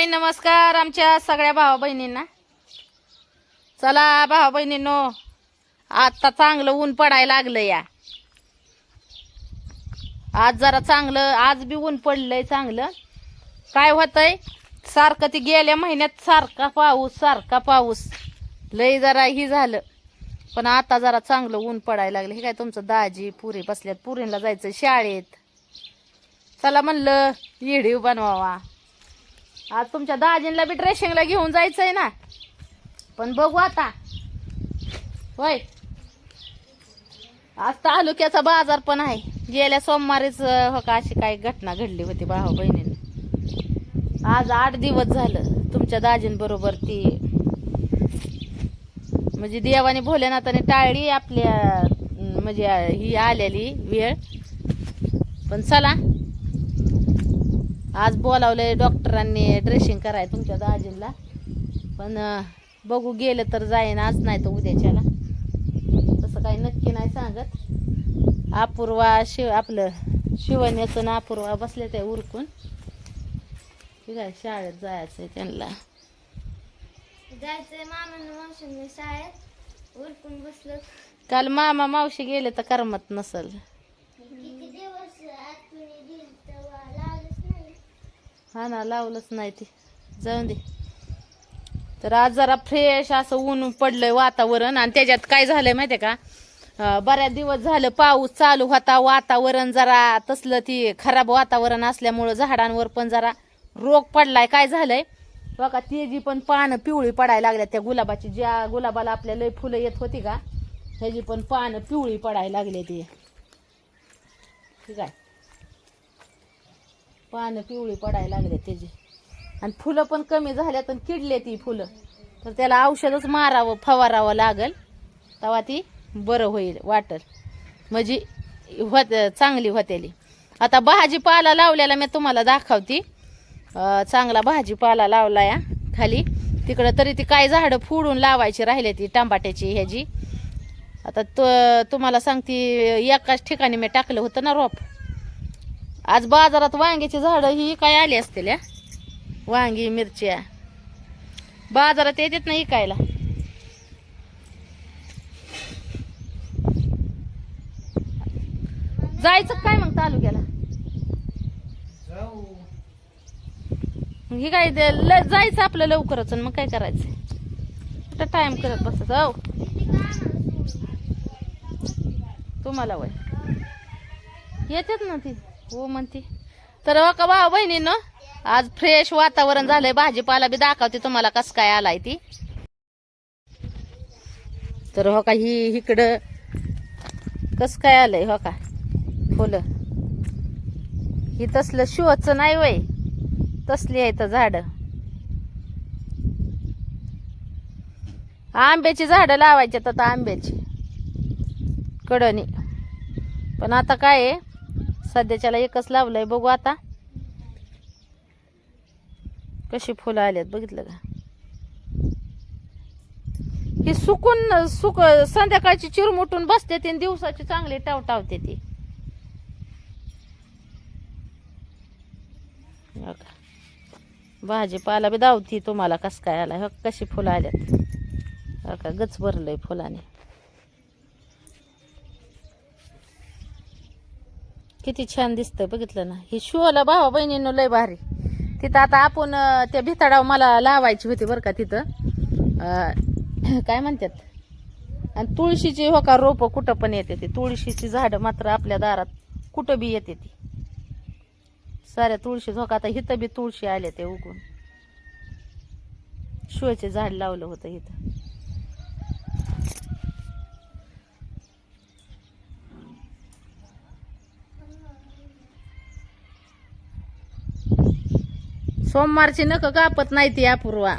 हाय नमस्कार आमच्या सगळ्या भावा बहिणींना. चला भावा बहिणींनो आता चांगलं ऊन पडायला लागलं या. आज जरा चांगलं आज बी ऊन पडलंय चांगलं. काय होतंय? सारखं ती गेल्या महिन्यात सारखा पाऊस सारखा पाऊस. लय जरा ही झालं. पण आता जरा चांगलं ऊन पडायला लागलं. हे काय तुमचं दाजी पुरी बसल्यात? पुरीला जायचं शाळेत. चला म्हणलं व्हिडिओ बनवावा. आज तुमच्या दाजींला बी ड्रेसिंगला घेऊन जायचंय ना. पण बघू आता. होय. आज तालुक्याचा बाजार पण आहे. गेल्या सोमवारीच हो का अशी काही घटना घडली होती भाऊ बहिणीने. आज आठ दिवस झालं तुमच्या दाजींबरोबर ती. म्हणजे देवाने भोलेनाथाने टाळली आपल्या म्हणजे ही आलेली वेळ. पण चला आज बोलावलंय डॉक्टरांनी ड्रेसिंग कराय तुमच्या दाजींला. पण बघू गेलं तर जाईन आज नाही तर उद्याच्याला. तसं काही नक्की नाही सांगत. अपूर्वा शिव आपलं शिवण्याचं ना अपूर्वा बसले ते उरकून. ठीक आहे शाळेत जायचंय त्यांना. जायचंय मावशीने शाळेत. उरकून बसलो. काल मामा मावशी गेले तर करमत नसल किती दिवस आठवणी दिली तेव्हा लागलंच नाही हा ना लावलंच नाही ते. जाऊन दे. तर आज जरा फ्रेश असं ऊन पडलंय वातावरण आणि त्याच्यात काय झालंय माहितीये का? बऱ्याच दिवस झालं पाऊस चालू होता वातावरण जरा तसलं ती खराब वातावरण असल्यामुळं झाडांवर पण जरा रोग पडलाय. काय झालंय? बघा तेजी पण पानं पिवळी पडायला लागल्या. त्या गुलाबाची ज्या गुलाबाला आपल्या लय फुलं येत होती का ह्याची पण पानं पिवळी पडायला लागले ती. ठीक आहे. पानं पिवळी पडायला लागले त्याची. आणि फुलं पण कमी झाल्यात आणि किडले ती फुलं. तर त्याला औषधच मारावं फवारावं लागल. तेव्हा ती बरं होईल वाटल. म्हणजे होत चांगली होतेली. आता भाजीपाला लावलेला मी तुम्हाला दाखवते. चांगला भाजीपाला लावला या खाली. तिकडं तरी ती काय झाडं फोडून लावायची राहिले ती टमाट्याची ह्याची. आता तो तुम्हाला सांगते एकाच ठिकाणी मी टाकलं होतं ना रोप. आज बाजारात वांग्याची झाडं ही काय आली असतील या वांगी मिरच्या. बाजारात येतात ना इकायला? जायचं काय मग तालुक्याला? हे काय जायचं आपलं लवकरच आणि मग काय करायचं? कुठं टाइम करत बसत हो तुम्हाला वय. येतात ना ती. हो म्हणते. तर हो का भाऊ बहिणीनं आज फ्रेश वातावरण झालंय भाजीपाला बी दाखवते तुम्हाला कस काय आलाय ती. तर हो का ही इकडं कस काय आलंय हो का फुलं ही तसलं शिवच नाही वय तसली आहे तर झाड. आंब्याची झाडं लावायची आता आंब्याची कडणी. पण आता काय आहे सध्याच्याला एकच लावलंय. बघू आता. कशी फुलं आल्यात बघितलं का? ही सुकून सुक संध्याकाळची चिरमुटून बसते ती दिवसाची चांगली टावटावते ती. भाजीपाला बी दावती तुम्हाला कस काय आला हो कशी फुलं आल्यात. का गच भरलंय फुलाने. किती छान दिसतं बघितलं ना. हे शिवला भावा बहिणीनं लय भारी. तिथं आता आपण त्या भिताडाव मला लावायची होती बरं का तिथं. काय म्हणतात? आणि तुळशीची हो का रोपं कुठं पण येते ती. तुळशीची झाडं मात्र आपल्या दारात कुठं बी येते ती. साऱ्या तुळशी हो का आता इथं बी तुळशी आले ते उगून. शिवाचे झाड लावलं होतं इथं. सोमवारची नख कापत नाही ती अपूर्वा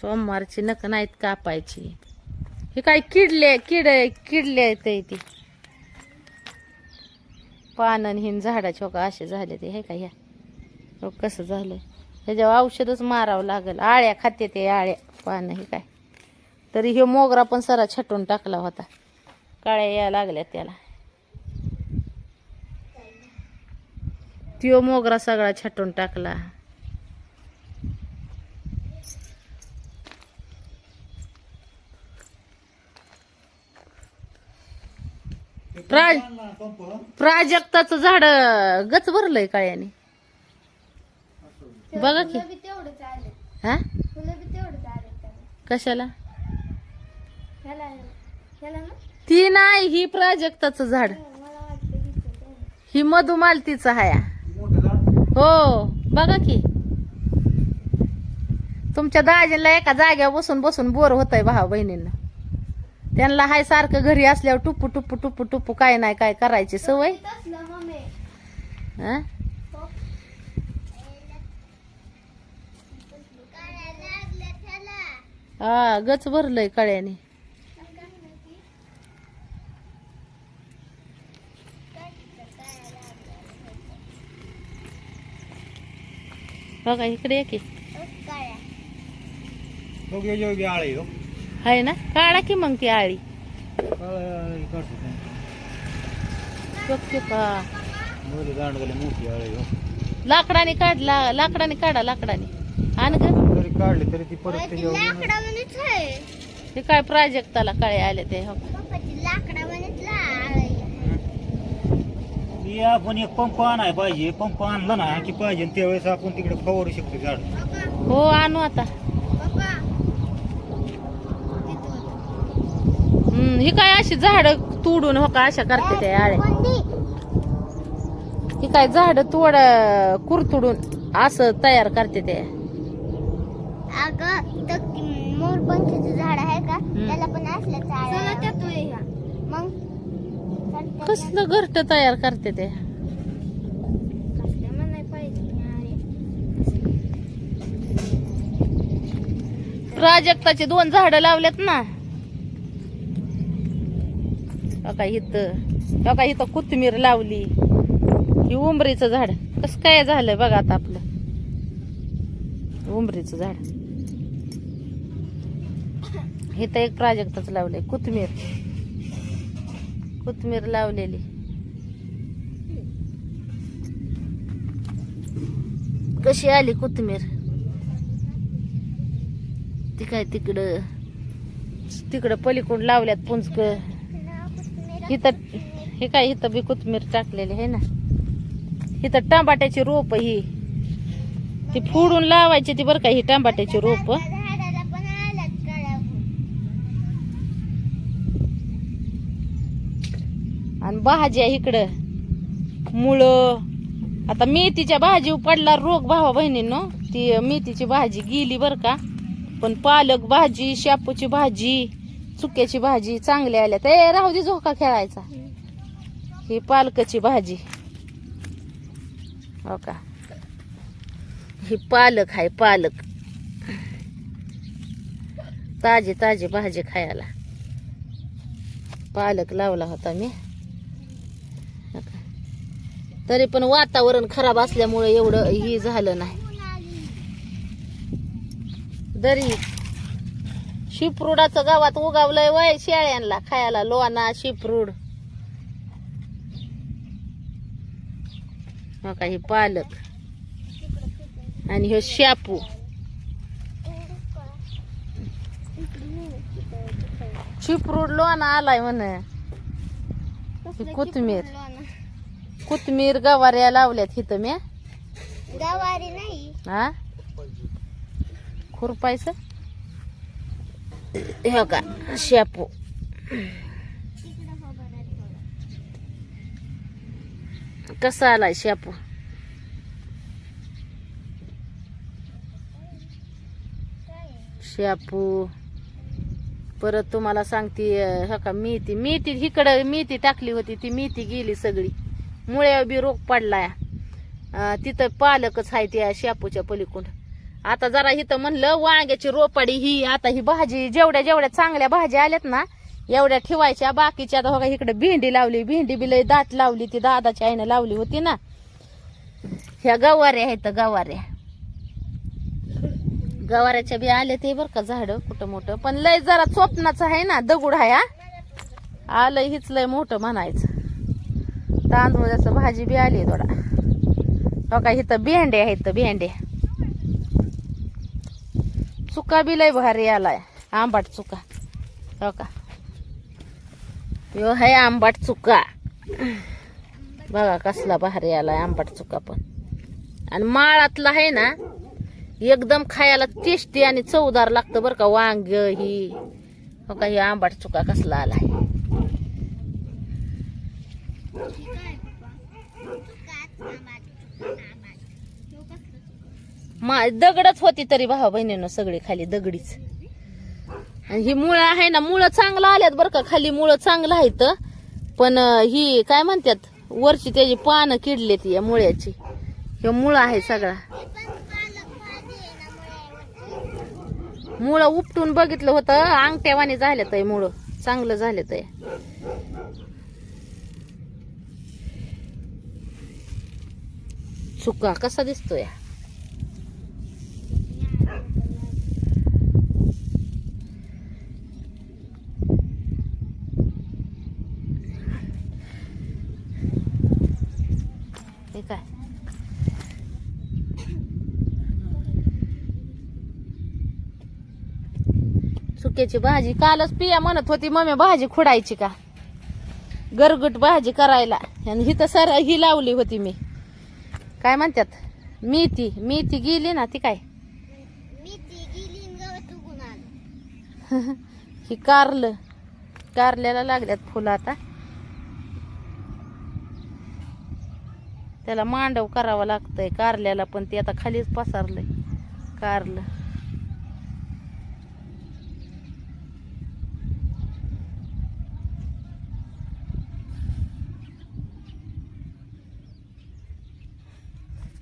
सोमवारची नख नाहीत कापायची. हे काय किडले किड किडले ते ती. पानं हिन झाडाचे हो का असे झाले ते हे का ह्या हो, कसं झालं? ह्याच्यावर औषधच मारावं लागेल. आळ्या खाते ते आळ्या पानं हे काय? तरी हे मोगरा पण सरा छटून टाकला होता. काळ्या या लागल्या त्याला. त्यो मोगरा सगळा छाटून टाकला. प्राज प्राजक्ताचं झाड गच भरलंय काळ्याने. बघा की. हा? कशाला? ती नाही ही प्राजक्ताच झाड. ही मधुमालतीचं हाया. हो बघा की. तुमच्या दाजीला एका जाग्यावर बसून बसून बोर होत आहे भाऊ बहिणींना. त्यांना हाय सारखं घरी असल्यावर टुप्पू टुप्पू टुप्पू टुप्पू काय नाही काय करायची सवय? हा गच भरलंय कळ्याने. बघा इकडे ये की. योग्य योग्य आळे हो. आहे ना? काढा की मग ती आळी. हो. लाकडाने काढला लाकडाने काढा लाकडाने. आण काढले तरी ती परत हे काय प्राजक्ताला काळे आले ते हो. आपण एक पंप आणाय पाहिजे. पंप आणला ना की पाहिजे. आणि त्यावेळेस आपण तिकडे फवारू शकतो झाड. हो आणू आता. पप्पा हम्म ही काय अशी झाड तोडून हो का अशा करते ते आळे? ही काय झाड तोड कुरतुडून असं तयार करते ते. अगं तर मोरपंखीचं झाड आहे का? त्याला पण असलं कसलं घरट तयार करते ते? प्राजक्ताचे दोन झाड लावलेत ना. बघा इथं बघा इथं कोथिंबीर लावली. ही उंबरीचं झाड. कसं काय झालंय बघा आता आपलं. उंबरीचं झाड. इथं एक प्राजक्तच लावलंय कोथिंबीर. कोथमीर लावलेली. कशी आली कोथमीर ती काय तिकडं तिकडं पलीकडून लावल्यात पुंजक. इथं हे काय इथं बी कोथमीर टाकलेली आहे ना? इथं टमाट्याची रोप ही. ती फोडून लावायची ती बरं का ही टमाट्याची रोप झाडाला पण आल्यात कळ्या आणि भाज्या इकडं. मुळं. आता मेथीच्या भाजी पडला रोग भावा बहिणींनो. ती मेथीची भाजी गेली बर का. पण पालक भाजी शापूची भाजी चुक्याची भाजी चांगल्या आल्या. ते राहू दे झोका खेळायचा. ही पालकाची भाजी. हो का? ही पालक आहे पालक. ताजी ताजी भाजी खायला. पालक लावला होता मी. तरी पण वातावरण खराब असल्यामुळे एवढं ही झालं नाही. दरी. शिपरूडाचं गावात उगावलंय वय शेळ्यांना खायला लोणा शिपरूड. हो हे पालक. आणि हे शापू. शिपरूड लोणा आलाय म्हण. कोथिंबीर. कोथिंबीर गवाऱ्या लावल्यात इथं म्या. गवारी नाही. हा? खुरपायचं? हे का शेपू कसा आलाय शेपू शेपू परत तुम्हाला सांगते ह का मेथी. मेथी इकडं मेथी टाकली होती ती मेथी गेली सगळी. मुळ्या बी रोग पडलाय. तिथं पालकच आहे त्या शापूच्या पलीकडून. आता जरा इथं म्हणलं वांग्याची रोपाडी ही आता ही भाजी जेवढ्या जेवढ्या चांगल्या भाज्या आल्यात ना एवढ्या ठेवायच्या. बाकीच्या आता बघा इकडे भेंडी लावली भेंडी बी दात दाट लावली ती दादाच्या आईनं लावली होती ना. ह्या गवाऱ्या आहेत गवाऱ्या. गवाऱ्याच्या बी आले ते बर का झाड कुठं मोठं. पण लय जरा स्वप्नाचं आहे ना दगड आहे आलं हीच लय मोठं म्हणायचं. तांदूळाचं भाजी बी आली थोडा. हो का इथं भेंडे आहेत भेंडे. चुका बी लय भारी आलाय. आंबाट चुका. हो का? यो आहे आंबाट चुका. बघा कसला भारी आलाय आंबाट चुका पण. आणि माळातला आहे ना एकदम खायला टेस्टी आणि चवदार लागतं बरं का. वांग ही. हो का ही आंबाट चुका कसला आलाय. मा दगडच होती तरी भावा बहिणीनं सगळी खाली दगडीच. आणि ही मुळं आहे ना मुळं चांगलं आल्यात बरं का खाली मुळं चांगलं आहेत. पण ही काय म्हणतात वरची त्याची पानं किडले ती या मुळ्याची. हे मुळं आहे सगळा. मुळं उपटून बघितलं होतं अंगठ्यावानी झालं तर मुळं. चांगलं झालं तर चुका कसा दिसतोय हे काय चुक्याची भाजी. कालच पिया म्हणत होती मम्मी भाजी खुडायची का? गरगट भाजी करायला. आणि ही तर सर ही लावली होती मी. काय म्हणतात? मेथी. मेथी गेली ना ती काय? ही कारलं. कारल्याला लागल्यात फुलं आता. त्याला मांडव करावं लागतंय. कारल्याला पण ते आता खालीच पसरलंय. कारलं.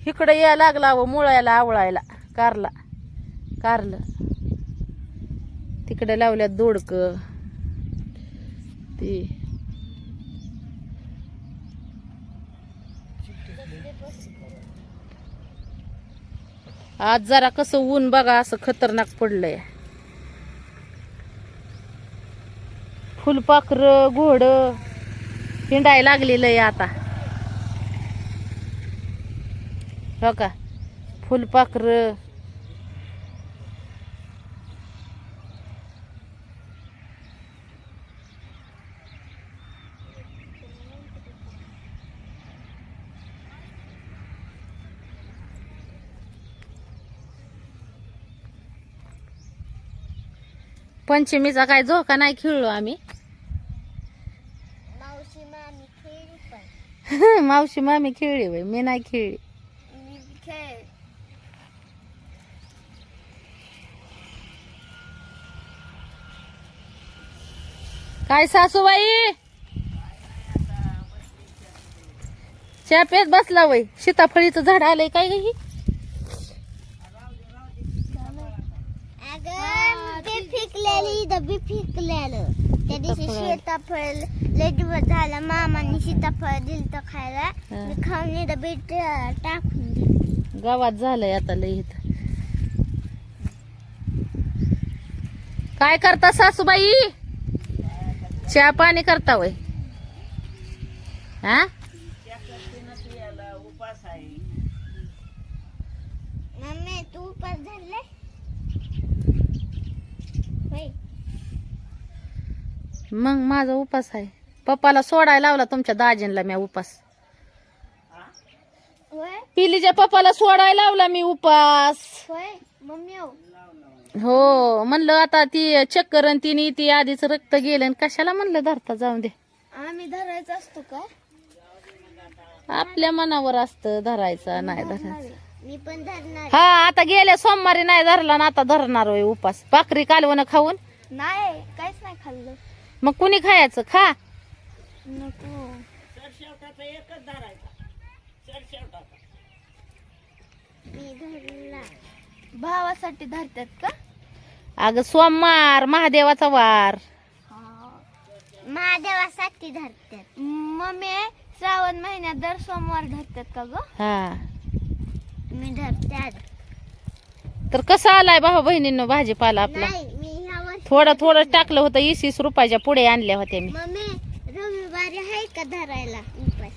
इकडं या लागला व मुळायला आवळायला. कारला. कारलं. तिकडे लावल्यात दोडक. ते. आज जरा कसं ऊन बघा असं खतरनाक पडलंय. फुलपाखर घोड हिंडाय लागलेलं आहे आता. हो का? फुलपाखर पंचमीचा काय झोका नाही खेळलो आम्ही. मावशी मामी खेळली पण. मावशी मामी खेळली बाई मी नाही खेळली. काय सासूबाई? चहा पेत बसला वय. सीताफळीचं झाड आलंय काय ही? ते फिकलेली डबी फिकलेलं त्या दिवशी सीताफळ. सीताफळ लय दिवस झाला मामांनी सीताफळ दिलं तर खायला. मी खाऊन डबी टाकून दिली. गावात झालंय आता लय इथं. काय करता सासूबाई? चहा पाणी करता वय हा? तू उपास धरले होय. मग माझा उपास आहे. पप्पाला सोडायला लावला तुमच्या दाजींला मी उपास. पिलीच्या पप्पाला सोडायला लावला मी उपास. मम्मी हो म्हणलं आता ती चक्कर आणि तिने ती आधीच रक्त गेलं आणि कशाला म्हणलं धरता जाऊन दे. आम्ही धरायचा असतो का? आपल्या मनावर असतं धरायचं नाही धरायचं. मी पण धरणार हा आता गेल्या सोमवारी नाही धरला ना आता धरणार होय उपास. भाकरी कालवण खाऊन? नाही काहीच नाही खाल्लं. मग कुणी खायचं? खा. नको. मी धरला भावासाठी धरतात का? अगं सोमवार महादेवाचा वार. महादेवासाठी धरतात मम्मी श्रावण महिन्यात दर सोमवार धरतात का ग? हा. मी धरतात तर कसं आलाय भाऊ बहिणींनो भाजीपाला आपला? नाही मी ह्या वर्षी थोडं थोडं टाकलं होतं वीस वीस रुपयाच्या पुढे आणल्या होत्या मी. मम्मी रविवारी आहे का धरायला? उपास.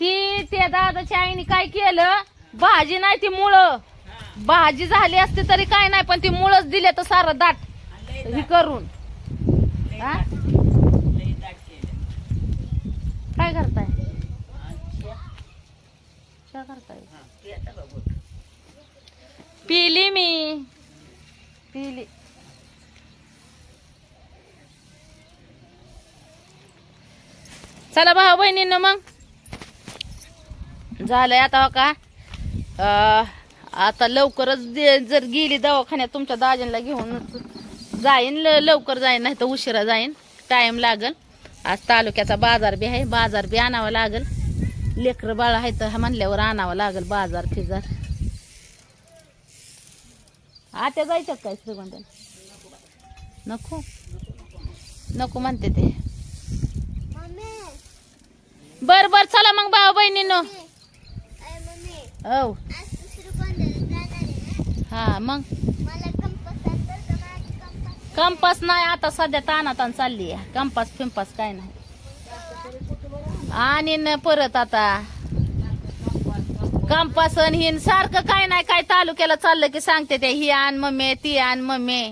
ती त्या दादाच्या आईने काय केलं? भाजी नाही ती मुळं. भाजी झाली असती तरी काय नाही पण ती मुळच दिले तर सारं दाट. हे करून. काय करताय? काय करताय? पिली मी. पिली. चला भाऊ बहिणींनो मग. झालंय आता हो का? आता लवकरच दे- जर गेली दवाखान्यात तुमच्या दाजींना घेऊन जाईन ल- लवकर जाईन नाही तर उशिरा जाईन. टाईम लागल. आज तालुक्याचा बाजार बी आहे बाजार बी आणावा लागल. लेकरं बाळ आहे तर म्हणल्यावर आणावं लागल बाजार फिजार आत्या जायच्यात काय श्रीगोंद्याला? नको. नको म्हणते ते. बर बर चला मग भाऊ बहिणींनो. हो हा मग? कंपस नाही आता सध्या तानातान चालली आहे. कंपास फिंपास काय नाही. आणि न परत आता. कंपास आणि हिन सारखं काय नाही काय तालुक्याला चाललं की सांगते ते ही आण मम्मी ती आण मम्मी.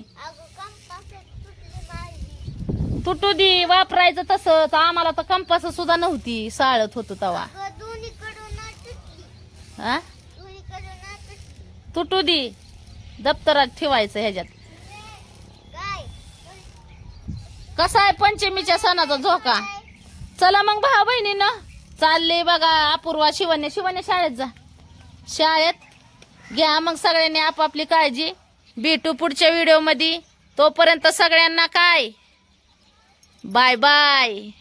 तुटू दे वापरायचं तसंच. आम्हाला तर कंपास सुद्धा नव्हती. साळत होतो तवा. ना हा ना तुटू दे दप्तरात ठेवायचं ह्याच्यात. कसा आहे पंचमीच्या सणाचा झोका? चला मग भाऊ बहिणीनं. चालले बघा अपूर्वा शिवण्य शिवण्य शाळेत जा. शाळेत घ्या मग सगळ्यांनी आपापली काळजी. भेटू पुढच्या व्हिडिओमध्ये. तोपर्यंत सगळ्यांना काय? Bye-bye.